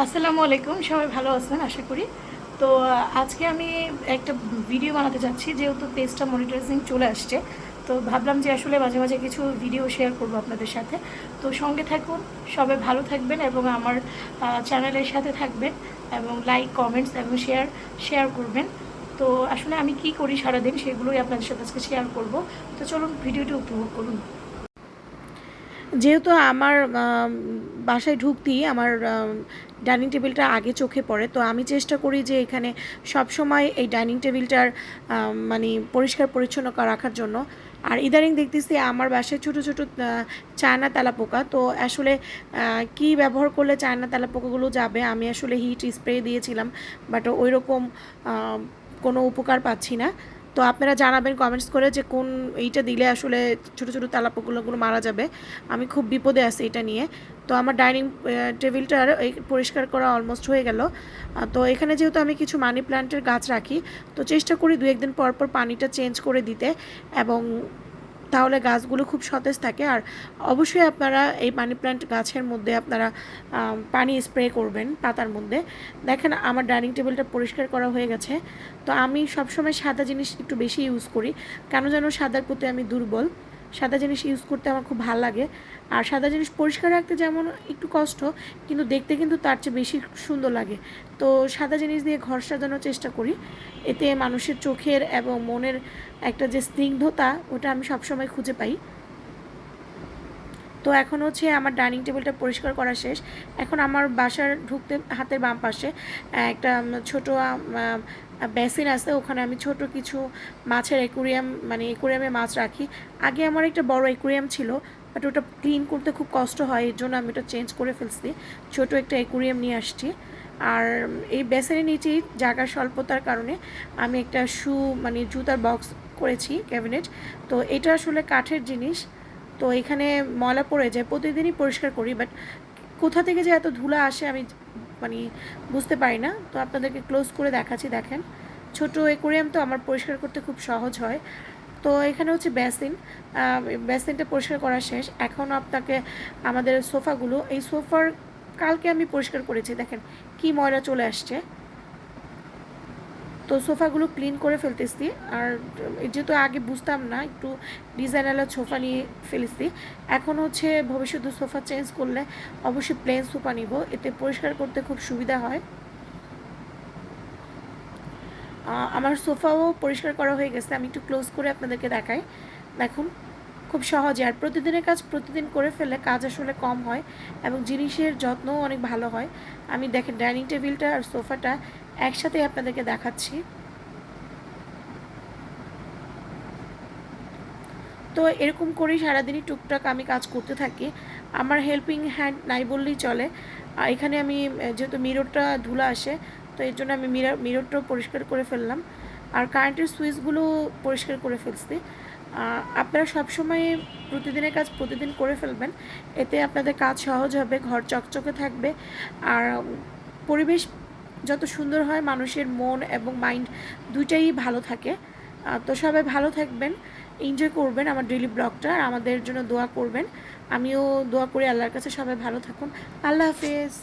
আসসালামু আলাইকুম, সবাই ভালো আছেন আশা করি। তো আজকে আমি একটা ভিডিও বানাতে চাচ্ছি যেহেতু পেজটা মনিটাইজিং চলে আসছে। তো ভাবলাম যে আসলে মাঝে মাঝে কিছু ভিডিও শেয়ার করব আপনাদের সাথে। তো সঙ্গে থাকুন, সবাই ভালো থাকবেন এবং আমার চ্যানেলের সাথে থাকবেন এবং লাইক কমেন্টস এবং শেয়ার শেয়ার করবেন। তো আসলে আমি কি করি সারাদিন সেগুলোই আপনাদের সাথে আজকে শেয়ার করব। তো চলুন ভিডিওটি উপভোগ করুন। যেহেতু আমার বাসায় ঢুকতেই আমার ডাইনিং টেবিলটা আগে চোখে পড়ে, তো আমি চেষ্টা করি যে এখানে সব সময় এই ডাইনিং টেবিলটার মানে পরিষ্কার পরিচ্ছন্ন রাখার জন্য। আর ইদানিং দেখতেছি আমার বাসায় ছোট ছোট চায়না তেলা পোকা তো আসলে কি ব্যবহার করলে চায়না তেলা পোকাগুলো যাবে, আমি আসলে হিট স্প্রে দিয়েছিলাম বাট ওই রকম কোনো উপকার পাচ্ছি না। তো আপনারা জানাবেন কমেন্টস করে যে কোন এইটা দিলে আসলে ছোট ছোটো তেলাপোকাগুলো মারা যাবে। আমি খুব বিপদে আছি এটা নিয়ে। তো আমার ডাইনিং টেবিলটার এই পরিষ্কার করা অলমোস্ট হয়ে গেল। তো এখানে যেহেতু আমি কিছু মানি প্ল্যান্টের গাছ রাখি, তো চেষ্টা করি দু একদিন পর পর পানিটা চেঞ্জ করে দিতে এবং তাহলে গাছগুলো খুব সতেজ থাকে। আর অবশ্যই আপনারা এই মানি প্ল্যান্ট গাছের মধ্যে আপনারা পানি স্প্রে করবেন পাতার মধ্যে। দেখেন আমার ডাইনিং টেবিলটা পরিষ্কার করা হয়ে গেছে। তো আমি সবসময় সাদা জিনিস একটু বেশি ইউজ করি। কেন যেন সাদার প্রতি আমি দুর্বল। সাদা জিনিস ইউজ করতে আমার খুব ভালো লাগে। আর সাদা জিনিস পরিষ্কার রাখতে যেমন একটু কষ্ট, কিন্তু দেখতে কিন্তু তার চেয়ে বেশি সুন্দর লাগে। তো সাদা জিনিস দিয়ে ঘর সাজানোর চেষ্টা করি। এতে মানুষের চোখের এবং মনের একটা যে স্নিগ্ধতা, ওটা আমি সবসময় খুঁজে পাই। তো এখন হচ্ছে আমার ডাইনিং টেবিলটা পরিষ্কার করা শেষ। এখন আমার বাসার ঢুকতে হাতের বাম পাশে একটা ছোট বেসিন আছে। ওখানে আমি ছোট কিছু মাছের একুরিয়াম মানে একুরিয়ামে মাছ রাখি। আগে আমার একটা বড় অ্যাকুরিয়াম ছিল বাট ওটা ক্লিন করতে খুব কষ্ট হয়। এর জন্য আমি ওটা চেঞ্জ করে ফেলছি। ছোট একটা অ্যাকুরিয়াম নিয়ে আসছি। আর এই বেসিনের নিচেই জায়গার স্বল্পতার কারণে আমি একটা শু মানে জুতার বক্স করেছি ক্যাবিনেট তো এটা আসলে কাঠের জিনিস। তো এখানে ময়লা পড়ে যায়, প্রতিদিনই পরিষ্কার করি বাট কোথা থেকে যে এত ধুলা আসে আমি মানে বুঝতে পারি না। তো আপনাদেরকে ক্লোজ করে দেখাচ্ছি, দেখেন। ছোট একুরিয়াম তো আমার পরিষ্কার করতে খুব সহজ হয়। তো এখানে হচ্ছে বেসিন বেসিনটা পরিষ্কার করা শেষ। এখন আপনাকে আমাদের সোফাগুলো এই সোফার কালকে আমি পরিষ্কার করেছি, দেখেন কি ময়লা চলে আসছে। তো সোফাগুলো ক্লিন করে ফেলতেছি। আর যেহেতু আগে বুঝতাম না, একটু ডিজাইনালা সোফা নিয়ে ফেলেছি। এখন হচ্ছে ভবিষ্যতে সোফা চেঞ্জ করলে অবশ্যই প্লেন সোফা নিব। এতে পরিষ্কার করতে খুব সুবিধা হয়। আমার সোফাও পরিষ্কার করা হয়ে গেছে। আমি একটু ক্লোজ করে আপনাদেরকে দেখাই। দেখুন, খুব সহজে। আর প্রতিদিনের কাজ প্রতিদিন করে ফেলে কাজ আসলে কম হয় এবং জিনিসের যত্নও অনেক ভালো হয়। আমি দেখেন ডাইনিং টেবিলটা আর সোফাটা একসাথে আপনাদেরকে দেখাচ্ছি। তো এরকম করেই সারাদিনই টুকটাক আমি কাজ করতে থাকি। আমার হেল্পিং হ্যান্ড নাই বললেই চলে। এখানে আমি, যেহেতু মিররটা ধুলা আসে, তো এর জন্য আমি মিরর মিররটাও পরিষ্কার করে ফেললাম। আর কারেন্টের সুইচগুলো পরিষ্কার করে ফেলছি। আপনারা সবসময় প্রতিদিনের কাজ প্রতিদিন করে ফেলবেন। এতে আপনাদের কাজ সহজ হবে, ঘর চকচকে থাকবে। আর পরিবেশ যত সুন্দর হয় মানুষের মন এবং মাইন্ড দুইটাই ভালো থাকে। তো সবাই ভালো থাকবেন, এনজয় করবেন আমার ডেইলি ব্লগটা আর আমাদের জন্য দোয়া করবেন। আমিও দোয়া করি আল্লাহর কাছে সবাই ভালো থাকুন। আল্লাহ হাফেজ।